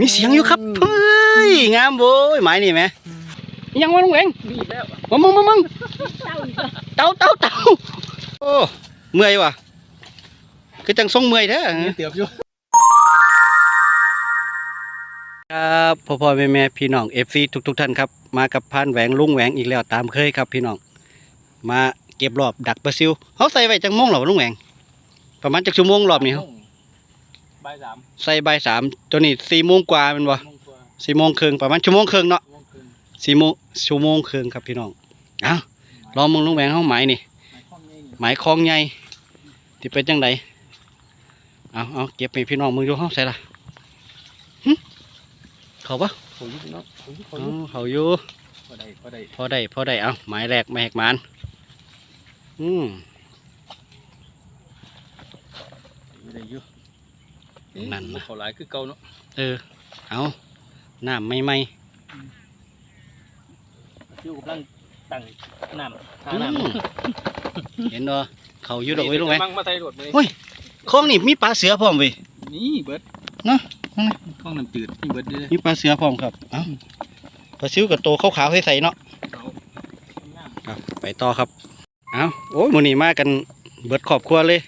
มีเสียงอยู่ครับเฮ้ยงามโว้ยหมายนี่ไหมยังวะลุงแหวงมีแล้วมึงมึงมึงมึงเต่าเต่าเต่าโอ้เมื่อยว่ะคือจังทรงเมื่อยแท้เตียบอยู่ครับพ่อพ่อแม่แม่พี่น้องเอฟซีทุกทุกๆท่านครับ มากับพานแหวงลุงแหวงอีกแล้วตามเคยครับพี่น้องมาเก็บรอบดักปลาซิวเขาใส่ไว้จังโมงหรอลุงแหวงประมาณจักชั่วโมงรอบนี้ครับ บ่ายสามใส่ใบายสามตัวนี้สี่โมงกว่าแมันบ่โมงกว่าสี่โมงครึ่งประมาณชั่วโมงครึ่งเนาะโมงครึ่งสี่โมงชั่วโมงครึ่งครับพี่น้องเอ้าวรอมึงลุงแหวงเขาหมายนี่ หมายความไงนี่หมายคลองใหญ่ที่เป็นจังไดเอาเอาเก็บไปพี่น้องมึงดูเขาใส่ละหึเขาปะเขาอยู่เนาะเขาอยู่เขาเอาอยู่เขาอยู่ พอได้พอได้พอได้พอได้เอาหมายแรกไม่แหกหมานอืมอยู่ได้อยู่ นั่นนะเขาหลายคือเก่าเนาะเออ เอาน้ำไม่ไหมที่กำลังตั้งน้ำหาอืน้มเห็นเนาะเขาอยู่ดอกไว้ลงไหมมั่งมาไทยรถไหมเฮ้ยคลองนี่มีปลาเสือพร้อมเว้ยนี่เบิดเนาะข้องน้ำจืดนี่เบิดเด้อมีปลาเสือพร้อมครับเอ้าปลาซิวกับโตขาวๆใสๆเนาะเอาน้ำครับไปต่อครับ เอาโอ้ยมื้อนี้มากันเบิดครอบครัวเลย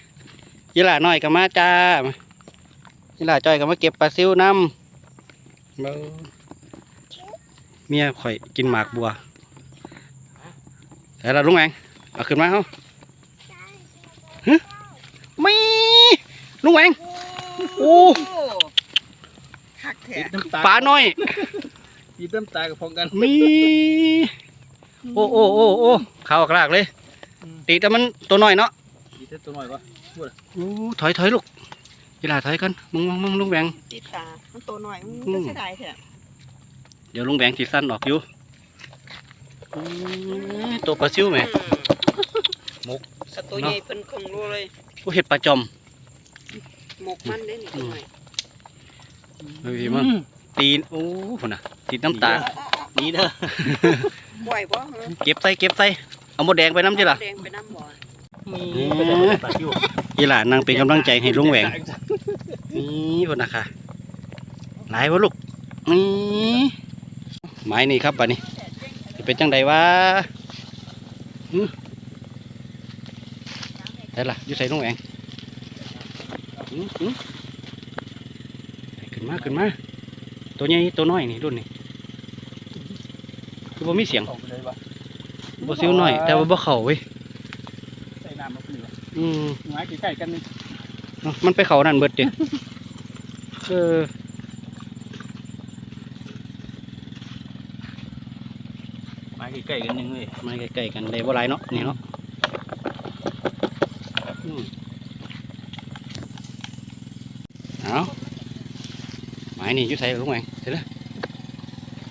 ยีหล่าน้อยก็มาจ้า มายีหล่าจ้อยก็มาเก็บปลาซิวน้ำเบิ่งเมียข่อยกินหมากบัวแต่ละลุงแองเอาขึ้นมาเฮาฮะไม่ลุงแองโอ้คักแท้ติดน้ำตาปลาน้อยติดน้ำตากับพองกันมีโอ้โอ้โอ้โอ้เข้าวกลากเลยตีแต่มันตัวน้อยเนาะติดแต่ตัวหน่อยวะโอ้ถอยถอยลูก ยีหล่าถอยกันมึงมึงมึงลุงแหวงติดตามันโตหน่อยมันอืมก็เสียดายแท้เดี๋ยวลุงแหวงสีสั้นออกอยู่อืมตัวปลาซิวไหมมกสตัวใหญ่เป็นของโลเลยผู้เห็ดปลาจอมหมกมันได้นี่ตัวหน่อยเฮ้ยมันตีนโอ้พุ่นน่ะติดน้ำตานี่เด้อบ่อยบ่ฮะเก็บใส่เก็บใส่เอาหมดแดงไปน้ำจิล่ะแดงไปน้ำบ่อ มีอืมไปได้ปลาอยู่ยีหล่านั่งเป็นกำลังใจให้ลุงแหวงนี่พุ่นนะค่ะหลายวะลูกนี่ไม้นี่ครับป่ะนี่สิเป็นจังใดวะหืมได้ล่ะอยู่ใส่ลุงแหวงหืมหืมขึ้นมาขึ้นมาตัวใหญ่ตัวน้อยนี่รุ่นนี่คือบ่มีเสียงเอาไปเลยวะบ่ซิวน้อย แต่ว่าบ่เข้าเว้ยใส่น้ำมา เป็นวะอืมไม้ใกล้ๆกันนี่เนาะมันไปเข้านั่นเบิดเด้เออไม้ใกล้ๆกันนึงเลยมาใกล้ๆกันได้บ่หลายเนาะนี่เนาะอืมเอาไม้นี่อยู่ใส่ลุงแหวงเห็นแล้ว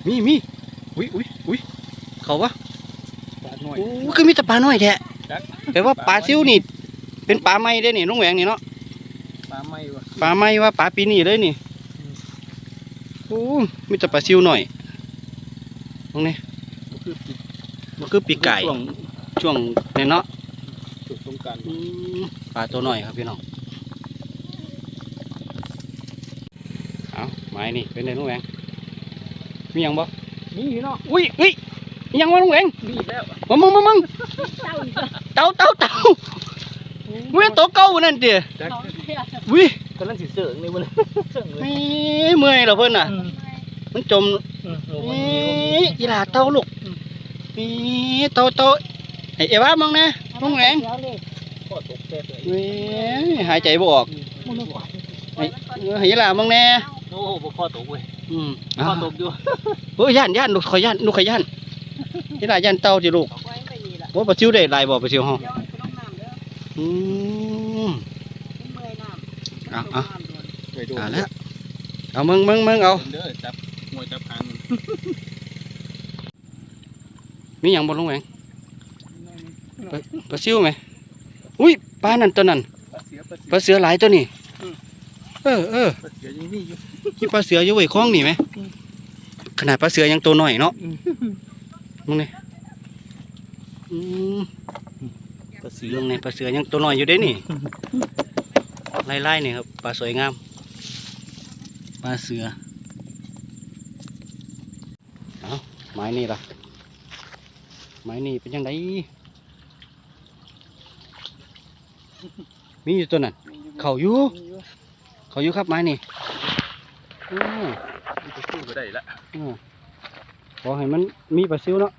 มีมีอุ้ยอุ้ยอุ้ยเขาวะปลาหน่อยโอ้คือมีแต่ปลาน้อยแท้จักแต่ว่าปลาซิวนี่ เป็นปลาไม้ได้นี่ลุงแหวงนี่เนาะปลาไม่วะปลาไม้ว่าปลาปีนี่เลยนี่โอ้มีแต่ปลาซิวหน่อยตรงนี้ก็คือปิดมันคือปีกไก่ช่วงช่วงนี่เนาะช่วงสงกรารอืมปลาตัวหน่อยครับพี่น้องเอาไม้นี่เป็นไงลุงแหวงมีหยังบ่มีเนาะอุ้ยอุ้ยมีหยังวะลุงแหวงมีแล้วมามึงมามึงเต่าเต่าเต่าเว้ยตัวเก่านั่นเดียจักวิกำลังสิเสิร์งในวันนี้เสิร์งเลยนี่เมื่อยเหรอเพิ่นน่ะ มันจมอืมโอ้โหนี่อีหลาเต่าลูกนี่เต่าเต่าไอ้เอว่ามองนะลุงแหวงพ่อตกแซ่บเลยเว้ยหายใจบ่ออกไอ้ไอ้อีหลามองแน่โอ้โหพ่อตกเว้ยอืมพ่อตกอยู่เฮ้ยย่านย่านลูกขอยย่านลูกขอยย่านอีหลาย่านเต่าจิลูกเอาไว้ไปนี่ล่ะว่าปลาซิวได้หลายบ่ปลาซิวเฮาเดี๋ยวไปลงน้ำเด้ ออืมเมื่อยน้ำเอาเอาลงน้ำด่วนไปดูเอาแล้วเอามึงมึงมึงเอาเด้อจับมวยจับหางมีหยังบ่ลุงแหวงปลาปลาซิวไหมอุ้ยปลานั่นตัวนั้นปลาเสือปลาปลาเสือหลายตัวนี่เออเออเสือยังมีอยู่มีปลาเสืออยู่ไว้คล้องนี่ไหมขนาดปลาเสือยังตัวน้อยเนาะมึงนี่อืมปลาเสือเรื่องในปลาเสือยังตัวน้อยอยู่เด้นี่ไล่ๆนี่ครับปลาสวยงามปลาเสือเอาไม้นี่ล่ะไม้นี่เป็นยังไงมีอยู่ตัวนั้นเขาอยู่เขาอยู่ครับไม้นี่อือมันจะสู้ก็ได้ละอือขอให้มันมีปลาซิวเนาะ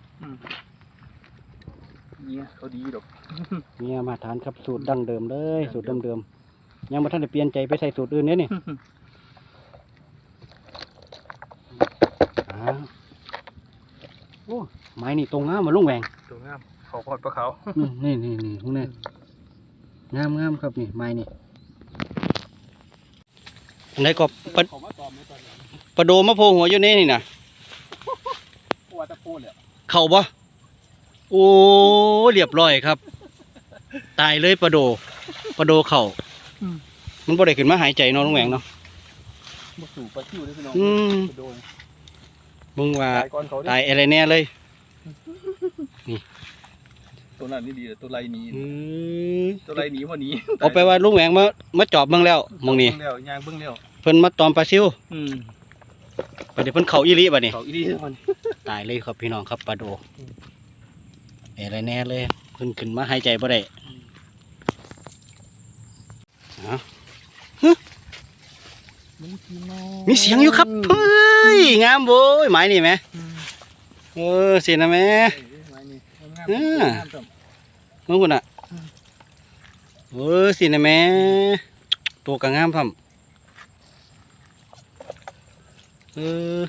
เนี่ยเขาดีดอกเนี่ยมาทานครับสูตรดั้งเดิมเลย สูตรเดิมๆยังมาท่านได้เปลี่ยนใจไปใส่สูตรอื่นเนี่ยนี่อ้าวโอ้ไม้นี่ตรงงามมาลุงแหวงตัวงามเขาพอดปลาเขาอืมนี่นี่นี่พวกนี้งามงามครับนี่ไม้นี่อันไหนก็ปลาเขามาตอมในตอนนี้ปลาโดมาโผล่หัวอยู่นี่นี่นะปวดตะโพนเลยเข่าบ่ โอ้เรียบร้อยครับ ตายเลยปลาโดปลาโดเข่ามันบ่ได้ขึ้นมาหายใจเนาะลุงแหวงเนาะ มาสู่ปลาคิวด้วยพี่น้องอืมโดนมึงว่าตายก่อนเขาตายอะไรแน่เลยตัวนั้นนี่ดีเลยตัวไรหนีอืมตัวไรหนีวันนี้เอาไปว่าลุงแหวงมามาจอบเบิ่งแล้วหมองนี้เบิ่แล้วยางเบิ้งแล้วเพิ่นมาตอมปลาซิวอืมบัดนี้เพิ่นเข่าอีหลีบัดนี้ เขาอีดีวันตายเลยครับพี่น้องครับปลาโด อะไรแน่เลยเพิ่นขึ้นมาหายใจบ่ได้เอามีเสียงอยู่ครับเฮ้ยงามโว้ยไม้นี่ไหมเออเสียนะแม่เออมึงคุณอะเออเสียนะแม่ตัวกระงามพ่อมเออ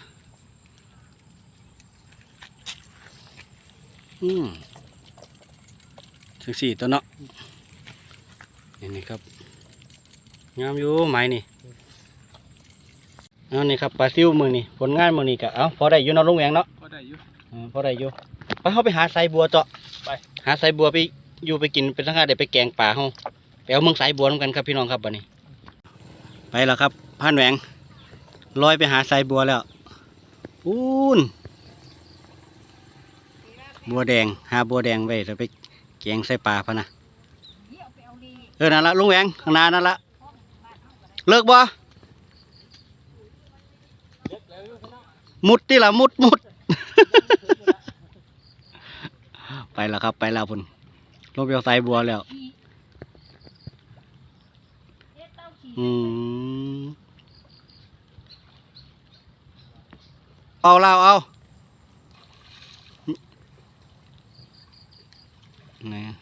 อืม ถึงสี่ตัวเนาะนี่นี่ครับงามอยู่ไม้นี่เอานี่ครับปลาซิวมือนี่ผลงานมือนี่กะเอาพอได้อยู่เนาะลุงแหวงเนาะก็ได้อยู่อืมพอได้อยู่ไปเขาไปหาไซบัวเจาะไปหาไซบัวไปอยู่ไปกินเป็นทั้งงานเดี๋ยวไปแกงป่าเฮาไปเอาเมืองสายบัวน้ำกันครับพี่น้องครับบัดนี้ ไปแล้วครับพันแหวงลอยไปหาไซบัวแล้วอูนบัวแดง หาบัวแดงไว้แล้วไป แกงใส่ป่าพะนะเออนั่นละลุงแหวงข้างหน้านั่นละเลิกบ่มุดที่ละมุดมุด ไปแล้วครับไปแล้วพุ่นลงไปเอาสายบัวแล้วอืมเอาเราเอา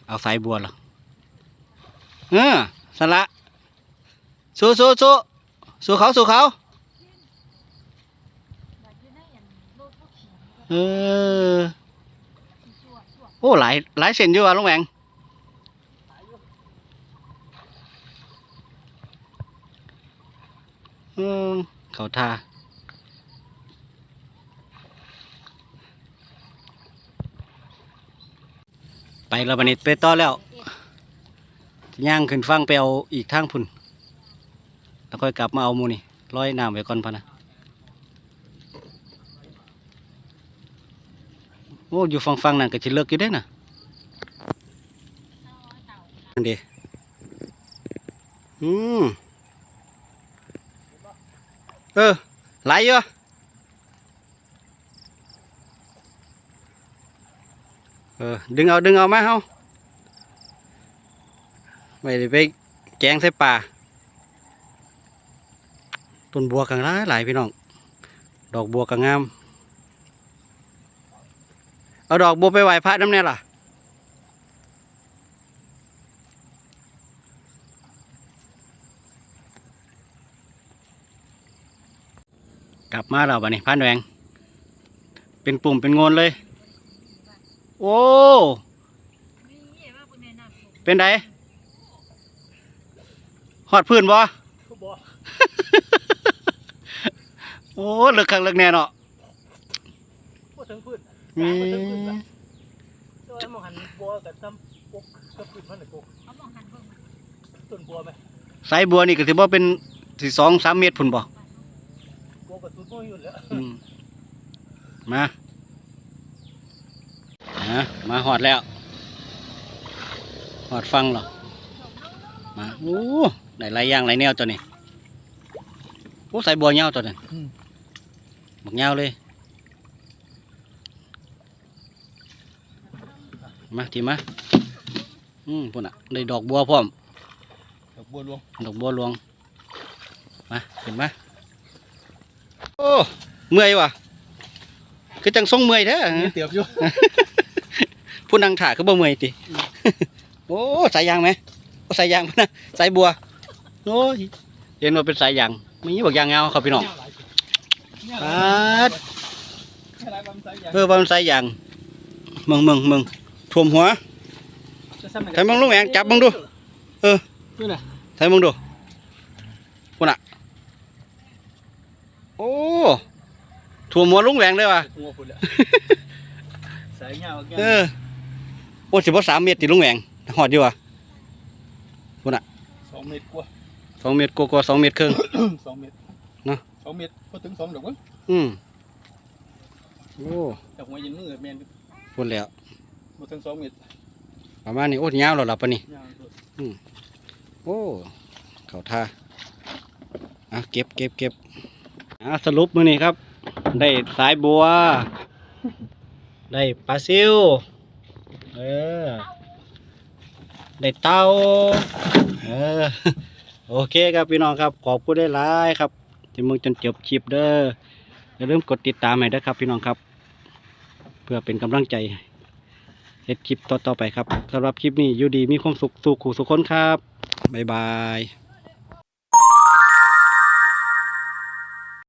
เอาสายบัวเหรอเออสละสู้สู้สู้สู้เขาสู้เขาเออโอ้หลายหลายเส้นอยู่อะลุงแหวงอืมเขาท่า ไปแล้วบันนี้ไปต่อแล้วย่างขึ้นฟังไปเอาอีกทางพุ่น แล้วค่อยกลับมาเอามูนี่ร้อยน้ำไว้ก่อนพะนะโอ้อยู่ฟังฟังๆนั่นก็จะเลิกอยู่ได้น่ะนั่นดีอืมเออไหลอยู่ เออดึงเอาดึงเอามาเฮาไม่ได้ไปแกงใส่ป่าต้นบัวกังร้ายหลายพี่น้อง ดอกบัวกังงาม เอาดอกบัวไปไหว้พระน้ำเนี่ยล่ะกลับมาแล้วบัดนี้พันแหวงเป็นปุ่มเป็นงนเลย โอ้เป็นไดหอดพื้นบ่ก็บอกโอ้เลิกคักเลิกแน่เนาะว่าถึงพื้นมีตัวมองหันบัวกับซ้ำปกกับพื้นมันเลยปกต้นบัวไหมสายบัวนี่ก็ถือว่าเป็นสิสองสามเมตรพุ่นบ่บัวกับสุดโม่อยู่แล้วอืมมา ฮะมาหอดแล้วหอดฟังเหรอมาโอ้ได้หลายอย่างหลายแนวตัวนี้โอ้ใส่บัวเงาตัวนั้นอืมบักเงาเลยมาทีมาอืมพุ่นอะได้ดอกบัวพร้อมดอกบัวหลวงดอกบัวหลวงมาเห็นมาโอ้เมื่อยว่ะคือจังทรงเมื่อยแท้เตียบอยู่ ผู้นั่งถ่าคือบ่เมื่อยติโอ้สายยางไหมโอ้สายยางพุ่นนะสายบัวโอ้ยเห็นว่าเป็นสายยางมีบอกยางเงาครับพี่น้องปาดเออว่ามันสายยางมึงมึงมึงท่วมหัวใครมึงลุงแหวงจับมึงดู เออนี่แหละใส่มึงดูพุ่นอะโอ้ถ่วมหัวลุงแหวงเลยว่ะหัวพุ่นแหละสายเงาแก้เออ โอ้สิบ่สามเมตรติลุงแหวงหอดอยู่ว่ะสองเมตรกว่าสองเมตรกว่าๆสองเมตรครึ่งสองเมตรเนาะสองเมตรพอถึงสองดอกวะอืมโอ้แต่หัวยินมือแมนพุ่นแล้วพอถึงสองเมตรประมาณนี้โอ้ยาวแล้วล่ะปะนี่ยาวสุดโอ้เขาท่าอะเก็บเก็บเก็บอะสรุปมื้อนี้ครับ ได้สายบัว ได้ปลาซิว เออ ได้เต้าเออ โอเคครับพี่น้องครับ ขอบคุณได้หลายครับที่มึงจนจบคลิปเด้ออย่าลืมกดติดตามให้ด้วยครับ พี่น้องครับ เพื่อเป็นกำลังใจเฮ็ดคลิปต่อๆไปครับสำหรับคลิปนี้อยู่ดีมีความสุขสุขขู่สุขคนครับ บ๊ายบาย